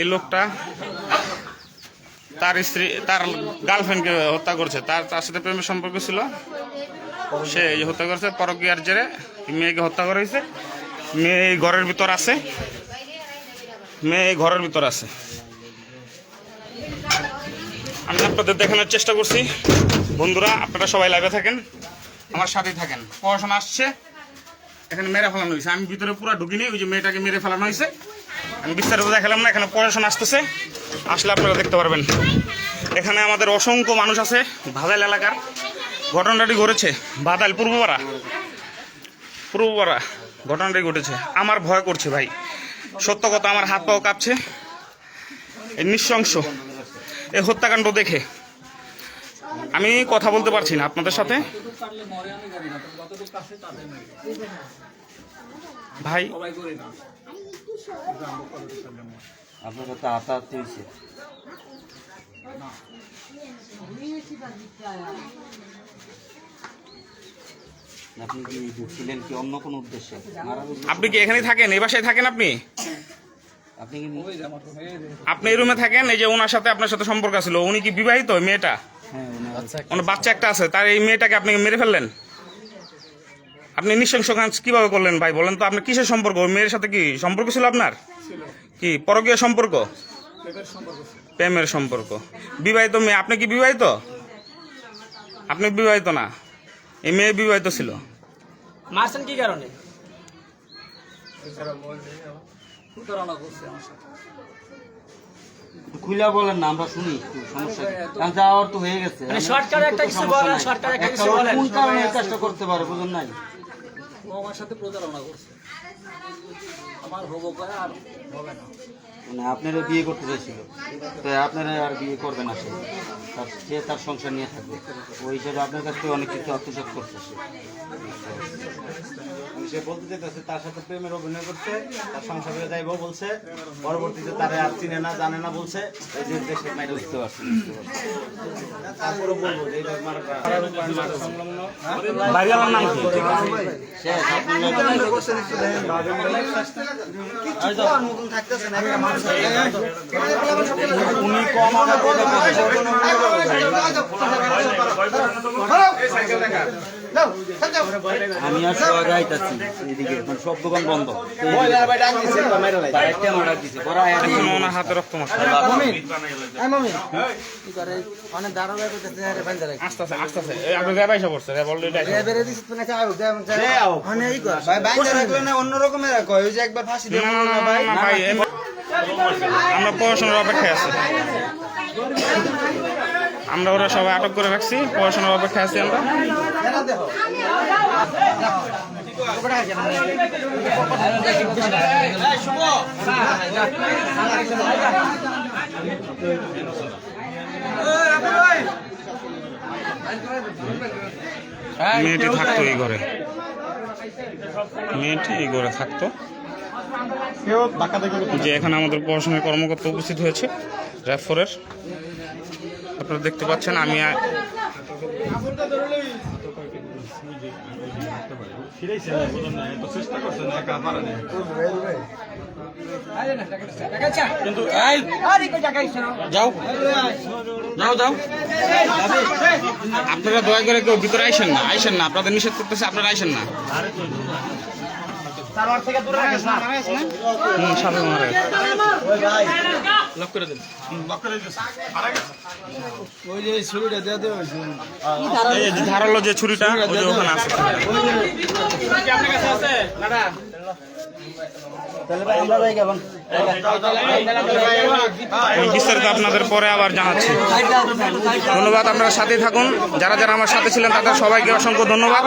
এই লোকটা তার স্ত্রী, তার গার্লফ্রেন্ডকে হত্যা করছে। তার তার সাথে প্রেমের সম্পর্ক ছিল। সে হত্যা করেছে, পরকীয়ার জেরে মেয়েকে হত্যা করা মেয়ে এই ঘরের ভিতর আছে। মেয়ে এই ঘরের ভিতর আছে। আমি আপনাদের দেখানোর চেষ্টা করছি। বন্ধুরা, আপনারা সবাই লাইভে থাকেন, আমার সাথেই থাকেন। পড়াশোনা আসছে, এখানে মেরে ফেলানো হয়েছে। আমি ভিতরে পুরো ঢুকিনি, ওই যে মেয়েটাকে মেরে ফেলানো হয়েছে। আমি বিস্তারিত দেখালাম না, এখানে পড়াশোনা আসতেছে। আসলে আপনারা দেখতে পারবেন। এখানে আমাদের অসংখ্য মানুষ আছে, ভাদাইল এলাকার। ঘটনাটি ঘটেছে বাদাইল পূর্বপাড়া। পূর্বপাড়া ঘটনাটি ঘটেছে। আমার ভয় করছে ভাই। সত্য কথা, আমার হাত পাও কাঁপছে। এই নৃশংস। এই হত্যাকাণ্ড দেখে। আমি কথা বলতে পারছি না আপনাদের সাথে। ভাই আপনার হয়েছে আপনি কি ঢুকছিলেন কি অন্য কোনো উদ্দেশ্যে? আপনি কি এখানে থাকেন? এই বাসায় থাকেন আপনি? আপনি কি আপনি এই রুমে থাকেন? এই যে ওনার সাথে আপনার সাথে সম্পর্ক ছিল। উনি কি বিবাহিত? মেয়েটা? হ্যাঁ ওনার বাচ্চা একটা আছে। তার এই মেয়েটাকে আপনি মেরে ফেললেন? আপনি নৃশংস কাজ কীভাবে করলেন ভাই? বলেন তো আপনার কিসের সম্পর্ক? ওই মেয়ের সাথে কি সম্পর্ক ছিল আপনার? কি পরকীয় সম্পর্ক? প্রেমের সম্পর্ক। বিবাহিত মেয়ে আপনি কি বিবাহিত? আপনি বিবাহিত না। এই মেয়ে বিবাহিত ছিল। মারছেন কি কারণে? খুলে বলেন না আমরা শুনি সমস্যা কারণ যাওয়ার তো হয়ে গেছে। একটা কিছু বলেন, নাই। একটা একটা কিছু বলেন। কোন কারণে কাজটা করতে পারে বুঝুন নাই? ও আমার সাথে প্রতারণা করছে। আমার হব করে আর হবে না। মানে আপনারা বিয়ে করতে চাইছিল। তো আপনারা আর বিয়ে করবে না সে। তার সে তার সংসার নিয়ে থাকবে। ওই হিসাবে আপনার কাছ থেকে অনেক কিছু আত্মসাত করছে সে। সে বলতে চাইতেছে তার সাথে প্রেমের অভিনয় করছে তার সংসারে যাইবো বলছে। পরবর্তীতে তারে আর চিনে না জানে না বলছে। এই যে দেশে মাইরে বুঝতে পারছি। তারপরে বলব যে এটা মারা সংলগ্ন। নাম কি? আপনার উনি কম আমার কথা আমি আর সোয়া গাইতাছি এদিকে মানে সব দোকান বন্ধ। হাতে রক্ত মাখা অনেক রাখি আস্তে আস্তে আস্তে আস্তে। এই আপনি র্যাব আইসা পড়ছে র্যাব অলরেডি না মানে ভাই রাখলে অন্য রকমের কয় ওই যে একবার ফাঁসি দিয়ে না, না, না, না, না, ভাই, আমরা পড়াশোনার অপেক্ষায় আছি আমরা ওরা সবাই আটক করে রাখছি পড়াশোনার অপেক্ষায় আছি আমরা মেয়েটি থাকতো এই ঘরে মেয়েটি এই ঘরে থাকতো যে এখানে আমাদের প্রশাসনের কর্মকর্তা উপস্থিত হয়েছে রেফরের আপনারা দেখতে পাচ্ছেন আমি আ- কিন্তু যাও। যাও যাও। আপনারা দয়া করে কেউ ভিতরে আইসেন না আইসেন না। আপনাদের নিষেধ করতেছে আপনারা আইসেন না। ধারালো যে ছুরিটা ওই যে ওখানে আছে? বিস্তারিত আপনাদের পরে আবার জানাচ্ছি। ধন্যবাদ আপনারা সাথে থাকুন। যারা যারা আমার সাথে ছিলেন তাদের সবাইকে অসংখ্য ধন্যবাদ।